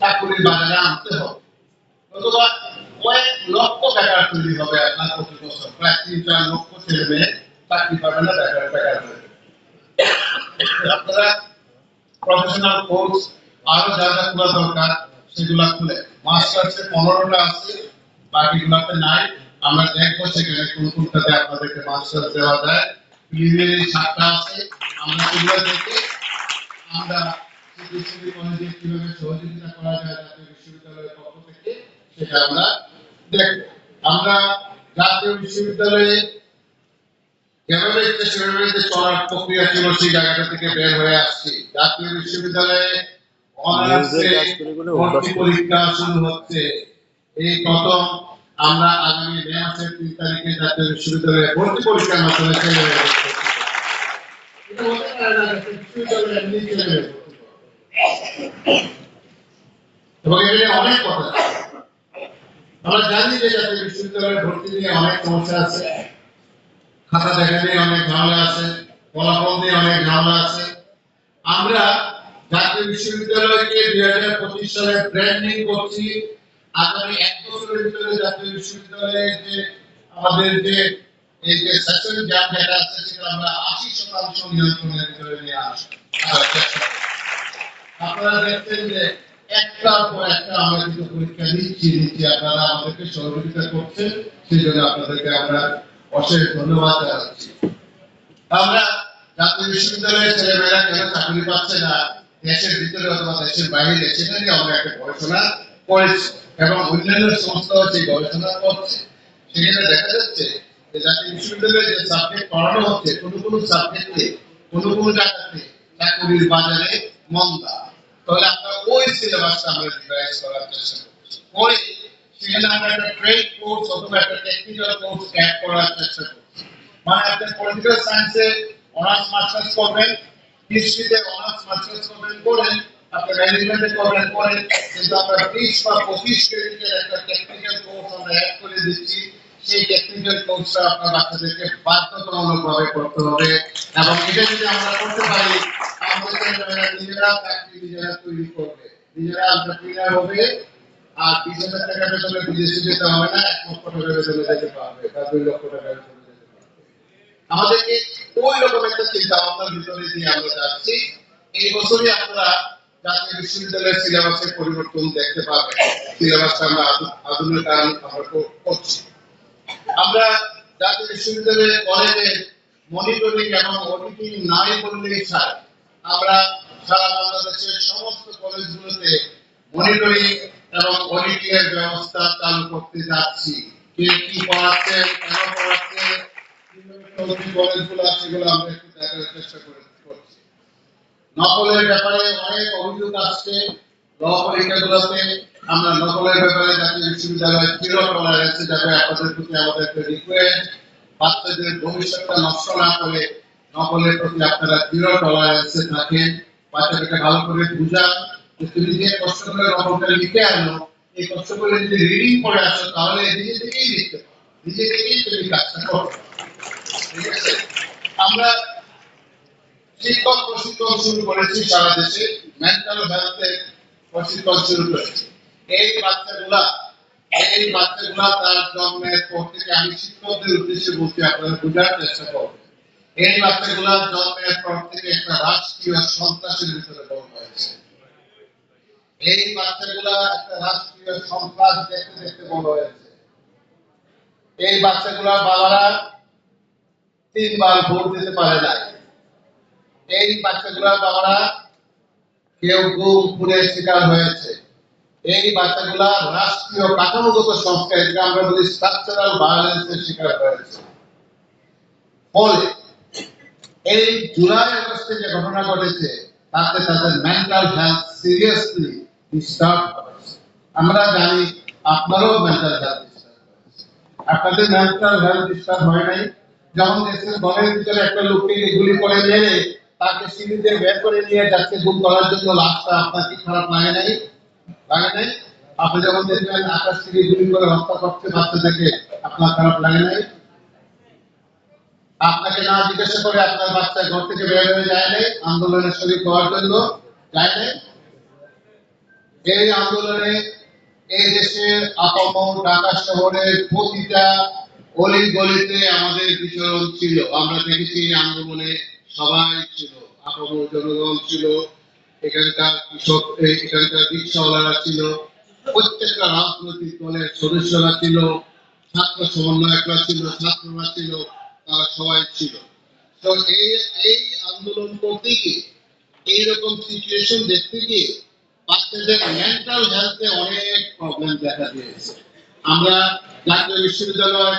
চাকরির বাজারে আনতে হবে। অথবা কয়েক লক্ষ বেকার তৈরি হবে আপনার প্রতি বছর, প্রায় তিন চার লক্ষ ছেলে মেয়ে চাকরি পাবে না বেকার বেকার আপনারা প্রফেশনাল কোর্স আরও যা যা খোলা দরকার সেগুলা খুলে। মাস্টার্সে পনেরোটা আছে বাকিগুলোতে নাই। আমরা দেখব সেখানে কোন কোনটাতে আপনাদেরকে মাস্টার্স দেওয়া যায়। প্রিলিমিনারি সাতটা আছে, আমরা সেগুলো দেখে আমরা বিশ্ববিদ্যালয় চলার প্রক্রিয়া থেকে বের হয়ে আসছি। জাতীয় বিশ্ববিদ্যালয়ে অনার্সে নিউজের কাজগুলো ভর্তি অভ্যাস করে। পরীক্ষা শুরু হচ্ছে। এই প্রথম আমরা আগামী মে মাসের তিন তারিখে জাতীয় বিশ্ববিদ্যালয়ে ভর্তি পরীক্ষার মাধ্যমে। এবং অনেক কথা জানি যে জাতীয় বিশ্ববিদ্যালয়ে ভর্তি নিয়ে অনেক সমস্যা আছে। খাতা দেখা নিয়ে অনেক ঝামেলা আছে। ফলাফল নিয়ে অনেক ঝামেলা আছে। আমরা জাতীয় বিশ্ববিদ্যালয়কে দুই হাজার পঁচিশ সালে ব্র্যান্ডিং করছি। আগামী এক বছরের ভিতরে জাতীয় বিশ্ববিদ্যালয়ের যে আমাদের যে এই যে সেশন গ্যাপ যেটা আছে, সেটা আমরা আশি শতাংশ নিয়ন্ত্রণের ভিতরে নিয়ে করব। আপনারা দেখছেন যে একটার পর একটা আমরা কিন্তু পরীক্ষা নিচ্ছি নিচ্ছি আপনারা আমাদেরকে সহযোগিতা করছেন সেই জন্য আপনাদেরকে আমরা অশেষ ধন্যবাদ জানাচ্ছি। আমরা জাতীয় বিশ্ববিদ্যালয়ের ছেলেমেয়েরা কেন চাকরি পাচ্ছে না? দেশের ভিতরে অথবা দেশের বাইরে সেটা নিয়ে আমরা একটা গবেষণা করেছি এবং অন্যান্য সংস্থাও সেই গবেষণা করছে, সেখানে দেখা যাচ্ছে যে জাতীয় বিশ্ববিদ্যালয়ে যে সাবজেক্ট পড়ানো হচ্ছে, কোনো কোনো সাবজেক্টে কোনো কোনো জায়গাতে চাকরির বাজারে মন্দা। তাহলে আমরা ওই সিলেবাসটা আমরা রিভাইজ করার চেষ্টা করছি। করে সেখানে আমরা একটা ট্রেড কোর্স অথবা একটা টেকনিক্যাল কোর্স অ্যাড করার চেষ্টা করছি। মানে আপনি পলিটিক্যাল সায়েন্সে অনার্স মাস্টার্স করবেন হিস্ট্রিতে অনার্স মাস্টার্স করবেন করেন আপনি ম্যানেজমেন্টে করবেন করেন, কিন্তু আমরা বিশ বা পঁচিশ ক্রেডিটের একটা টেকনিক্যাল কোর্স আমরা অ্যাড করে দিচ্ছি। সেই টেকনিক্যাল কোর্সটা আপনার বাচ্চাদেরকে বাধ্যতামূলকভাবে করতে হবে। এবং এটা যদি আমরা করতে পারি আমাদের নিজেরা চাকরি নিজেরা তৈরি করবে। নিজেরা এন্টারপ্রিনার হবে, আর বিশ হাজার টাকা বেতনে বিদেশে যেতে হবে না, এক লক্ষ টাকা বেতনে যেতে পারবে বা দুই লক্ষ টাকা বেতনে। আমাদেরকে ওই রকম একটা চিন্তা ভাবনার ভিতরে দিয়ে আমরা যাচ্ছি। এই বছরই আপনারা জাতীয় বিশ্ববিদ্যালয়ের সিলেবাসের পরিবর্তন দেখতে পাবেন। সিলেবাসটা আমরা আধু- আধুনিকায়ন আমরা করছি। আমরা জাতীয় বিশ্ববিদ্যালয়ের কলেজে মনিটরিং এবং অডিটিং নাই বললেই ছাড়। আমরা সারা বাংলাদেশের সমস্ত কলেজগুলোতে মনিটরিং এবং অডিটিং এর ব্যবস্থা চালু করতে যাচ্ছি। কে কি পড়াচ্ছে, কেন পড়াচ্ছে কীভাবে চলছে কলেজগুলো সেগুলো নকলের ব্যাপারে অনেক অভিযোগ আসছে। ল আমরা নকলের ব্যাপারে জাতীয় বিশ্ববিদ্যালয় জিরো আপনাদের প্রতি আমাদের একটা রিকোয়েস্ট বাচ্চাদের ভবিষ্যৎটা নষ্ট না করে নকলের প্রতি আপনারা জিরো টলারেন্সে থাকেন বাচ্চাটাকে ভালো করে বুঝান। যে তুমি যে কষ্ট করে নকলটা লিখে আনো এই কষ্ট করে যদি রিডিং করে আসো, তাহলে নিজে থেকেই লিখতে পারো। নিজে থেকেই তুমি কাজটা করো। আমরা শিক্ষক প্রশিক্ষণ শুরু করেছি সারা দেশে মেন্টাল হেলথের প্রশিক্ষণ শুরু করেছি। এই বাচ্চাগুলা এই বাচ্চাগুলা তার জন্মের পর থেকে আমি শিক্ষকদের উদ্দেশ্যে বলছি, আপনারা বোঝার চেষ্টা করবেন এই বাচ্চাগুলা জন্মের পর থেকে একটা রাষ্ট্রীয় সন্ত্রাসের ভিতরে বড় হয়েছে এই বাচ্চাগুলা একটা রাষ্ট্রীয় সন্ত্রাস দেখতে দেখতে বড় হয়েছে এই বাচ্চাগুলার বাবারা তিনবার ভোট দিতে পারে নাই। এই বাচ্চাগুলোর বাবারা কেউ গুম, খুনের শিকার হয়েছে। এই বাচ্চাগুলা রাষ্ট্রীয় কাঠামোগত সংস্কার এটাকে আমরা বলি স্ট্রাকচারাল ভায়োলেন্সের শিকার হয়েছে। ফলে এই জুলাই আগস্টে যে ঘটনা ঘটেছে, তাতে তাদের মেন্টাল হেলথ সিরিয়াসলি ডিস্টার্ব হয়েছে আমরা জানি আপনারও মেন্টাল হেলথ ডিস্টার্ব হয়েছে আপনাদের মেন্টাল হেলথ ডিস্টার্ব হয় নাই? যখন ঘরের ভিতরে একটা লোককে গুলি করে মেরে তাকে সিঁড়িতে বের করে নিয়ে যাচ্ছে গুম করার জন্য লাশটা আপনার কি খারাপ? লাগে নাই? লাগে নাই? আপনি যখন দেখবেন আকাশ থেকে গুলি করে হত্যা করছে বাচ্চাদেরকে, আপনার খারাপ লাগে নাই? আপনাকে না জিজ্ঞাসা করে আপনার বাচ্চা ঘর থেকে বের হয়ে যায় নাই? আন্দোলনের শরীর হওয়ার জন্য যায় নাই? এই আন্দোলনে এই দেশের আপামর ঢাকা শহরের প্রতিটা অলি গলিতে আমাদের বিচরণ ছিল। আমরা দেখেছি আন্দোলনে সবাই ছিল। আপামর জনগণ ছিল। এখানকার কৃষক এখানকার রিক্সাওয়ালারা ছিল। প্রত্যেকটা রাজনৈতিক দলের সদস্যরা ছিল। ছাত্র সমন্বয়করা ছিল, ছাত্ররা ছিল, তারা সবাই ছিল। তো এই এই আন্দোলন করতে গিয়ে এইরকম সিচুয়েশন দেখতে গিয়ে বাচ্চাদের মেন্টাল হেলথে অনেক প্রবলেম দেখা দিয়েছে। আমরা জাতীয় বিশ্ববিদ্যালয়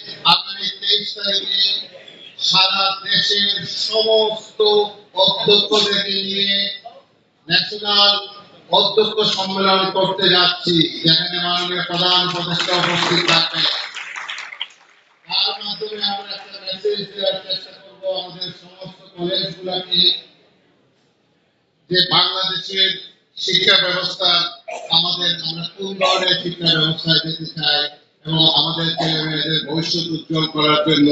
সারা দেশের সমস্ত অধ্যক্ষদেরকে নিয়ে ন্যাশনাল অধ্যক্ষ সম্মেলন করতে যাচ্ছি, যেখানে মাননীয় প্রধান উপদেষ্টা উপস্থিত থাকবেন। তার মাধ্যমে আমরা একটা মেসেজ দেওয়ার চেষ্টা করব আমাদের সমস্ত কলেজগুলোকে যে বাংলাদেশের শিক্ষা ব্যবস্থা আমাদের, আমরা কোন ধরনের শিক্ষা ব্যবস্থায় যেতে চাই এবং আমাদের ছেলে মেয়েদের ভবিষ্যৎ উজ্জ্বল করার জন্য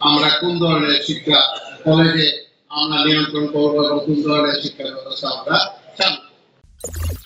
আমরা কোন ধরনের শিক্ষা কলেজে আমরা নিয়ন্ত্রণ করব এবং কোন ধরনের শিক্ষা ব্যবস্থা আমরা চালু করব।